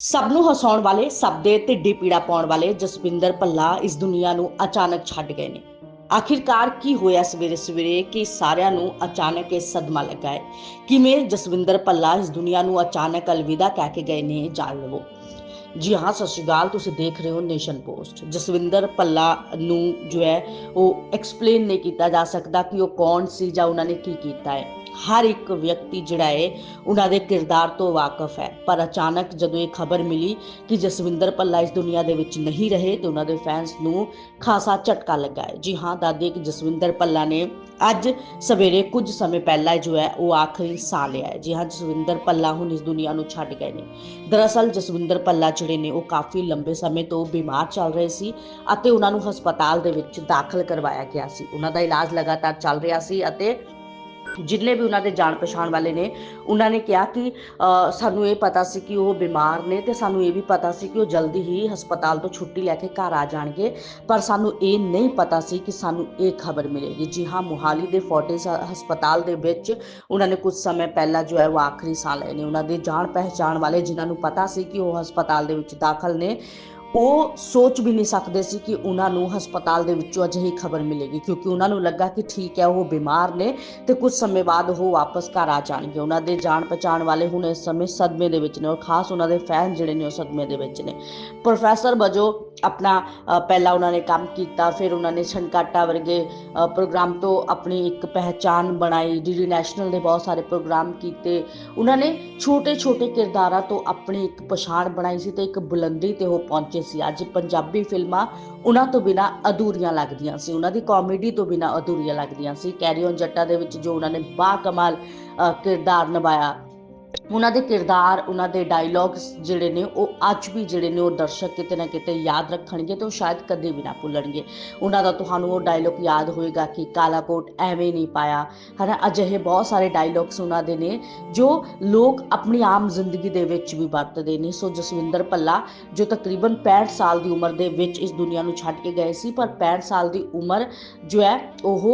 ਸਭ ਨੂੰ ਹਸਾਉਣ ਵਾਲੇ, ਸਭ ਦੇ ਢਿੱਡੀ ਪੀੜਾ ਪਾਉਣ ਵਾਲੇ ਜਸਵਿੰਦਰ ਭੱਲਾ ਇਸ ਦੁਨੀਆ ਨੂੰ ਅਚਾਨਕ ਛੱਡ ਗਏ ਨੇ। ਆਖਿਰਕਾਰ ਕੀ ਹੋਇਆ ਸਵੇਰੇ ਸਵੇਰੇ ਕਿ ਸਾਰਿਆਂ ਨੂੰ ਅਚਾਨਕ ਇਹ ਸਦਮਾ ਲੱਗਾ ਹੈ। ਕਿਵੇਂ ਜਸਵਿੰਦਰ ਭੱਲਾ ਇਸ ਦੁਨੀਆ ਨੂੰ ਅਚਾਨਕ ਅਲਵਿਦਾ ਕਹਿ ਕੇ ਗਏ ਨੇ, ਜਾਣ ਲਵੋ। ਜੀ ਹਾਂ, ਸਤਿ ਸ਼੍ਰੀ ਅਕਾਲ, ਤੁਸੀਂ ਦੇਖ ਰਹੇ ਹੋ ਨੇਸ਼ਨ ਪੋਸਟ। ਜਸਵਿੰਦਰ ਭੱਲਾ ਨੂੰ ਜੋ ਹੈ, ਉਹ ਐਕਸਪਲੇਨ ਨਹੀਂ ਕੀਤਾ ਜਾ ਸਕਦਾ ਕਿ ਉਹ ਕੌਣ ਸੀ ਜਾਂ ਉਹਨਾਂ ਨੇ ਕੀ ਕੀਤਾ ਹੈ। ਹਰ ਇੱਕ ਵਿਅਕਤੀ ਜਿਹੜਾ ਹੈ, ਉਹਨਾਂ ਦੇ ਕਿਰਦਾਰ ਤੋਂ ਵਾਕਿਫ ਹੈ। ਪਰ ਅਚਾਨਕ ਜਦੋਂ ਇਹ ਖਬਰ ਮਿਲੀ ਕਿ ਜਸਵਿੰਦਰ ਭੱਲਾ ਇਸ ਦੁਨੀਆ ਦੇ ਵਿੱਚ ਨਹੀਂ ਰਹੇ, ਤੇ ਉਹਨਾਂ ਦੇ ਫੈਨਸ ਨੂੰ ਖਾਸਾ ਝਟਕਾ ਲੱਗਾ ਹੈ। ਜੀ ਹਾਂ ਦਾਦੀ ਕਿ ਜਸਵਿੰਦਰ ਭੱਲਾ ਨੇ ਅੱਜ ਸਵੇਰੇ ਕੁਝ ਸਮੇਂ ਪਹਿਲਾਂ ਜੋ ਹੈ, ਉਹ ਆਖਰੀ ਸਾਹ ਲਿਆ ਹੈ। ਜੀ ਹਾਂ, ਜਸਵਿੰਦਰ ਭੱਲਾ ਹੁਣ ਇਸ ਦੁਨੀਆ ਨੂੰ ਛੱਡ ਗਏ ਨੇ। ਦਰਅਸਲ ਜਸਵਿੰਦਰ ਭੱਲਾ ਜਿਹੜੇ ਨੇ, ਉਹ ਕਾਫੀ ਲੰਬੇ ਸਮੇਂ ਤੋਂ ਬਿਮਾਰ ਚੱਲ ਰਹੇ ਸੀ ਅਤੇ ਉਹਨਾਂ ਨੂੰ ਹਸਪਤਾਲ ਦੇ ਵਿੱਚ ਦਾਖਲ ਕਰਵਾਇਆ ਗਿਆ ਸੀ। ਉਹਨਾਂ ਦਾ ਇਲਾਜ ਲਗਾਤਾਰ ਚੱਲ ਰਿਹਾ ਸੀ ਅਤੇ ਜਿੰਨੇ ਵੀ ਉਹਨਾਂ ਦੇ ਜਾਣ ਪਛਾਣ ਵਾਲੇ ਨੇ, ਉਹਨਾਂ ਨੇ ਕਿਹਾ ਕਿ ਸਾਨੂੰ ਇਹ ਪਤਾ ਸੀ ਕਿ ਉਹ ਬਿਮਾਰ ਨੇ ਤੇ ਸਾਨੂੰ ਇਹ ਵੀ ਪਤਾ ਸੀ ਕਿ ਉਹ ਜਲਦੀ ਹੀ ਹਸਪਤਾਲ ਤੋਂ ਛੁੱਟੀ ਲੈ ਕੇ ਘਰ ਆ ਜਾਣਗੇ। ਪਰ ਸਾਨੂੰ ਇਹ ਨਹੀਂ ਪਤਾ ਸੀ ਕਿ ਸਾਨੂੰ ਇਹ ਖਬਰ ਮਿਲੇਗੀ। ਜੀ ਹਾਂ, ਮੁਹਾਲੀ ਦੇ ਫੋਰਟਿਸ ਹਸਪਤਾਲ ਦੇ ਵਿੱਚ ਉਹਨਾਂ ਨੇ ਕੁਝ ਸਮੇਂ ਪਹਿਲਾਂ ਜੋ ਹੈ ਉਹ ਆਖਰੀ ਸਾਹ ਲਏ ਨੇ। ਉਹਨਾਂ ਦੇ ਜਾਣ ਪਹਿਚਾਣ ਵਾਲੇ ਜਿਨ੍ਹਾਂ ਨੂੰ ਪਤਾ ਸੀ ਕਿ ਉਹ ਹਸਪਤਾਲ ਦੇ ਵਿੱਚ ਦਾਖਲ ਨੇ ਉਹ ਸੋਚ ਵੀ ਨਹੀਂ ਸਕਦੇ ਸੀ ਕਿ ਉਹਨਾਂ ਨੂੰ ਹਸਪਤਾਲ ਦੇ ਵਿੱਚੋਂ ਅਜਿਹੀ ਖਬਰ ਮਿਲੇਗੀ, ਕਿਉਂਕਿ ਉਹਨਾਂ ਨੂੰ ਲੱਗਾ ਕਿ ਠੀਕ ਹੈ, ਉਹ ਬਿਮਾਰ ਨੇ ਤੇ ਕੁਝ ਸਮੇਂ ਬਾਅਦ ਉਹ ਵਾਪਸ ਘਰ ਆ ਜਾਣਗੇ। ਉਹਨਾਂ ਦੇ ਜਾਣ ਪਛਾਣ ਵਾਲੇ ਹੁਣ ਇਸ ਸਮੇਂ ਸਦਮੇ ਦੇ ਵਿੱਚ ਨੇ ਔਰ ਖਾਸ ਉਹਨਾਂ ਦੇ ਫੈਨ ਜਿਹੜੇ ਨੇ ਉਹ ਸਦਮੇ ਦੇ ਵਿੱਚ ਨੇ। ਪ੍ਰੋਫੈਸਰ ਵਜੋਂ ਆਪਣਾ ਪਹਿਲਾਂ ਉਹਨਾਂ ਨੇ ਕੰਮ ਕੀਤਾ, ਫਿਰ ਉਹਨਾਂ ਨੇ ਛਣਕਾਟਾ ਵਰਗੇ ਪ੍ਰੋਗਰਾਮ ਤੋਂ ਆਪਣੀ ਇੱਕ ਪਹਿਚਾਨ ਬਣਾਈ ਡੀਡੀ ਨੈਸ਼ਨਲ ਦੇ ਬਹੁਤ ਸਾਰੇ ਪ੍ਰੋਗਰਾਮ ਕੀਤੇ। ਉਹਨਾਂ ਨੇ ਛੋਟੇ ਛੋਟੇ ਕਿਰਦਾਰਾਂ ਤੋਂ ਆਪਣੀ ਇੱਕ ਪਛਾਣ ਬਣਾਈ ਸੀ ਤੇ ਇੱਕ ਬੁਲੰਦੀ ਤੇ ਉਹ ਪਹੁੰਚੇ ਸੀ। ਅੱਜ ਪੰਜਾਬੀ ਫਿਲਮਾਂ ਉਹਨਾਂ ਤੋਂ ਬਿਨਾ ਅਧੂਰੀਆਂ ਲੱਗਦੀਆਂ ਸੀ। ਉਹਨਾਂ ਦੀ ਕਾਮੇਡੀ ਤੋਂ ਬਿਨਾ ਅਧੂਰੀਆਂ ਲੱਗਦੀਆਂ ਸੀ। ਕੈਰੀ ਔਨ ਜੱਟਾ ਦੇ ਵਿੱਚ ਜੋ ਉਹਨਾਂ ਨੇ ਬਾ ਕਮਾਲ ਕਿਰਦਾਰ ਨਿਭਾਇਆ ਉਹਨਾਂ ਦੇ ਕਿਰਦਾਰ, ਉਹਨਾਂ ਦੇ ਡਾਇਲੌਗਸ ਜਿਹੜੇ ਨੇ, ਉਹ ਅੱਜ ਵੀ ਜਿਹੜੇ ਨੇ ਉਹ ਦਰਸ਼ਕ ਕਿਤੇ ਨਾ ਕਿਤੇ ਯਾਦ ਰੱਖਣਗੇ ਤੇ ਉਹ ਸ਼ਾਇਦ ਕਦੇ ਵੀ ਨਾ ਭੁੱਲਣਗੇ। ਉਹਨਾਂ ਦਾ ਤੁਹਾਨੂੰ ਉਹ ਡਾਇਲੌਗ ਯਾਦ ਹੋਏਗਾ ਕਿ ਕਾਲਾ ਕੋਟ ਐਵੇਂ ਨਹੀਂ ਪਾਇਆ। ਹਨਾ, ਅਜਿਹੇ ਬਹੁਤ ਸਾਰੇ ਡਾਇਲੌਗਸ ਉਹਨਾਂ ਦੇ ਨੇ, ਜੋ ਲੋਕ ਆਪਣੀ ਆਮ ਜ਼ਿੰਦਗੀ ਦੇ ਵਿੱਚ ਵੀ ਵਰਤਦੇ ਨੇ। ਸੋ ਜਸਵਿੰਦਰ ਭੱਲਾ, ਜੋ ਤਕਰੀਬਨ 65 ਸਾਲ ਦੀ ਉਮਰ ਦੇ ਵਿੱਚ ਇਸ ਦੁਨੀਆ ਨੂੰ ਛੱਡ ਕੇ ਗਏ ਸੀ, ਪਰ 65 ਸਾਲ ਦੀ ਉਮਰ ਜੋ ਹੈ, ਉਹ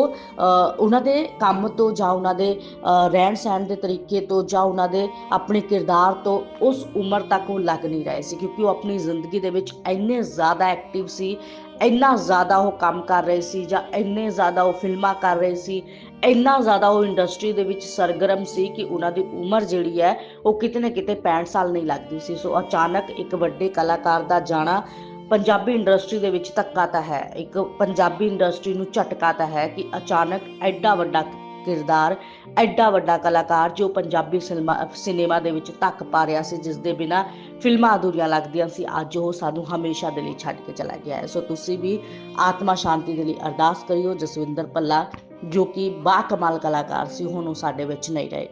ਉਹਨਾਂ ਦੇ ਕੰਮ ਤੋਂ ਜਾਂ ਉਹਨਾਂ ਦੇ ਰਹਿਣ ਸਹਿਣ ਦੇ ਤਰੀਕੇ ਤੋਂ ਜਾਂ ਉਹਨਾਂ ਦੇ ਆਪਣੇ ਕਿਰਦਾਰ ਤੋਂ ਉਸ ਉਮਰ ਤੱਕ ਉਹ ਲੱਗ ਨਹੀਂ ਰਹੇ ਸੀ ਕਿਉਂਕਿ ਉਹ ਆਪਣੀ ਜ਼ਿੰਦਗੀ ਦੇ ਵਿੱਚ ਇੰਨੇ ਜ਼ਿਆਦਾ ਐਕਟਿਵ ਸੀ, ਇੰਨਾ ਜ਼ਿਆਦਾ ਉਹ ਕੰਮ ਕਰ ਰਹੇ ਸੀ ਜਾਂ ਇੰਨੇ ਜ਼ਿਆਦਾ ਉਹ ਫਿਲਮਾਂ ਕਰ ਰਹੇ ਸੀ, ਇੰਨਾ ਜ਼ਿਆਦਾ ਉਹ ਇੰਡਸਟਰੀ ਦੇ ਵਿੱਚ ਸਰਗਰਮ ਸੀ ਕਿ ਉਹਨਾਂ ਦੀ ਉਮਰ ਜਿਹੜੀ ਹੈ ਉਹ ਕਿਤੇ ਨਾ ਕਿਤੇ 65 ਸਾਲ ਨਹੀਂ ਲੱਗਦੀ ਸੀ। ਸੋ ਅਚਾਨਕ ਇੱਕ ਵੱਡੇ ਕਲਾਕਾਰ ਦਾ ਜਾਣਾ ਪੰਜਾਬੀ ਇੰਡਸਟਰੀ ਦੇ ਵਿੱਚ ਧੱਕਾ ਤਾਂ ਹੈ, ਇੱਕ ਪੰਜਾਬੀ ਇੰਡਸਟਰੀ ਨੂੰ ਝਟਕਾ ਤਾਂ ਹੈ ਕਿ ਅਚਾਨਕ ਐਡਾ ਵੱਡਾ ਕਿਰਦਾਰ ਐਡਾ ਵੱਡਾ ਕਲਾਕਾਰ ਜੋ ਪੰਜਾਬੀ ਸਿਨੇਮਾ ਸਿਨੇਮਾ ਦੇ ਵਿੱਚ ਧੱਕ ਪਾ ਰਿਹਾ ਸੀ, ਜਿਸ ਦੇ ਬਿਨਾ ਫਿਲਮਾਂ ਅਧੂਰੀਆਂ ਲੱਗਦੀਆਂ ਸੀ, ਅੱਜ ਉਹ ਸਾਨੂੰ ਹਮੇਸ਼ਾ ਦੇ ਲਈ ਛੱਡ ਕੇ ਚਲਾ ਗਿਆ ਹੈ। ਸੋ ਤੁਸੀਂ ਵੀ ਆਤਮਾ ਸ਼ਾਂਤੀ ਦੇ ਲਈ ਅਰਦਾਸ ਕਰਿਓ, ਜਸਵਿੰਦਰ ਭੱਲਾ, ਜੋ ਕਿ ਬਾ ਕਮਾਲ ਕਲਾਕਾਰ ਸੀ, ਹੁਣ ਉਹ ਸਾਡੇ ਵਿੱਚ ਨਹੀਂ ਰਹੇ।